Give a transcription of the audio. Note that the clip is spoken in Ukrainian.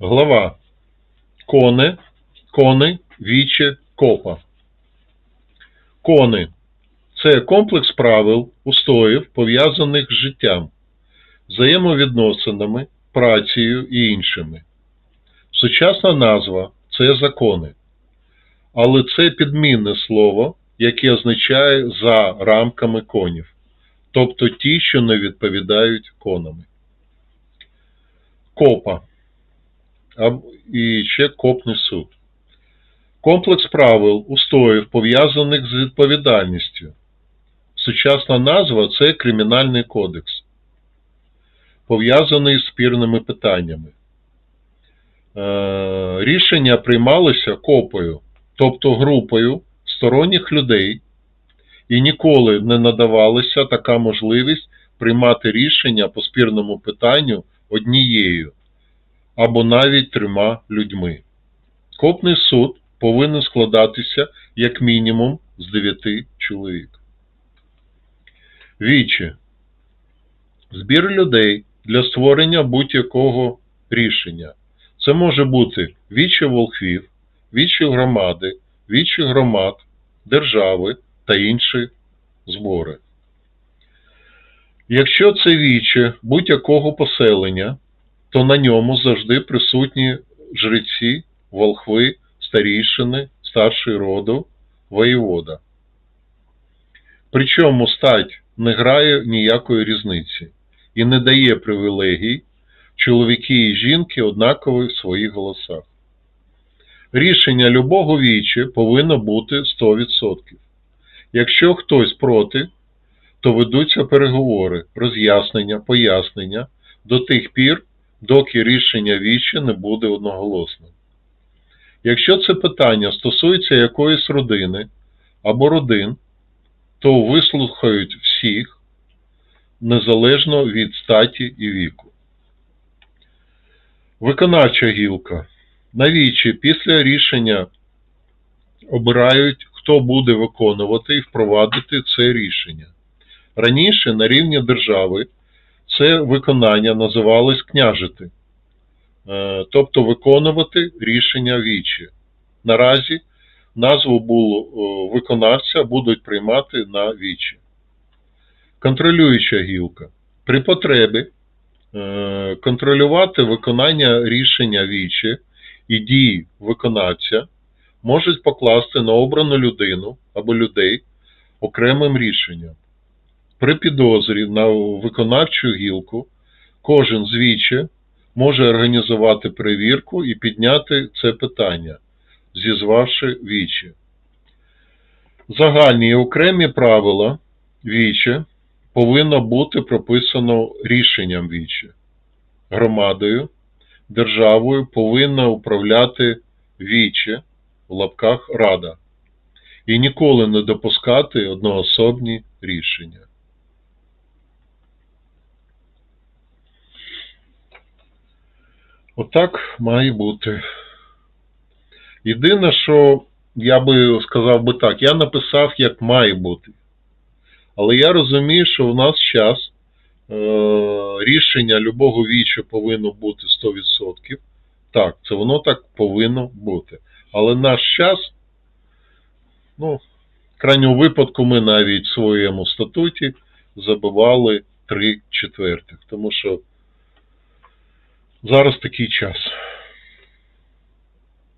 Глава. Кони, кони, віче, копа. Кони. Це комплекс правил, устоїв, пов'язаних з життям, взаємовідносинами, працею і іншими. Сучасна назва це закони, але це підмінне слово, яке означає за рамками конів, тобто ті, що не відповідають конами. Копа і ще копний суд. Комплекс правил, устоїв, пов'язаних з відповідальністю. Сучасна назва це Кримінальний кодекс, пов'язаний з спірними питаннями. Е, Рішення приймалися копою, тобто групою сторонніх людей, і ніколи не надавалася така можливість приймати рішення по спірному питанню однією або навіть трьома людьми. Копний суд повинен складатися як мінімум з дев'яти чоловік. Вічі. Збір людей для створення будь-якого рішення. Це може бути вічі волхвів, вічі громади, вічі громад, держави та інші збори. Якщо це віче будь-якого поселення, то на ньому завжди присутні жреці, волхви, старійшини, старший роду, воєвода. Причому стать не грає ніякої різниці і не дає привілегій, чоловіки і жінки однакові в своїх голосах. Рішення любого вічі повинно бути 100%. Якщо хтось проти, то ведуться переговори, роз'яснення, пояснення до тих пір, доки рішення вічі не буде одноголосним. Якщо це питання стосується якоїсь родини або родин, то вислухають всіх незалежно від статі і віку. Виконавча гілка. Навічі після рішення обирають, хто буде виконувати і впровадити це рішення. Раніше на рівні держави це виконання називалось княжити, Е, тобто виконувати рішення вічі. Наразі назву було виконавця будуть приймати на вічі. Контролююча гілка. При потребі е, контролювати виконання рішення вічі і дії виконавця можуть покласти на обрану людину або людей окремим рішенням. При підозрі на виконавчу гілку кожен з вічі може організувати перевірку і підняти це питання, зізвавши вічі. Загальні і окремі правила вічі повинно бути прописано рішенням вічі. Громадою, державою повинна управляти вічі в лапках Рада і ніколи не допускати одноособні рішення. Отак має бути. Єдине, що я би сказав би так, я написав, як має бути. Але я розумію, що в нас час е, рішення любого віча повинно бути 100%. Так, це воно так повинно бути. Але наш час, ну, в крайньому випадку, ми навіть в своєму статуті забивали 3 четвертих. Тому що зараз такий час.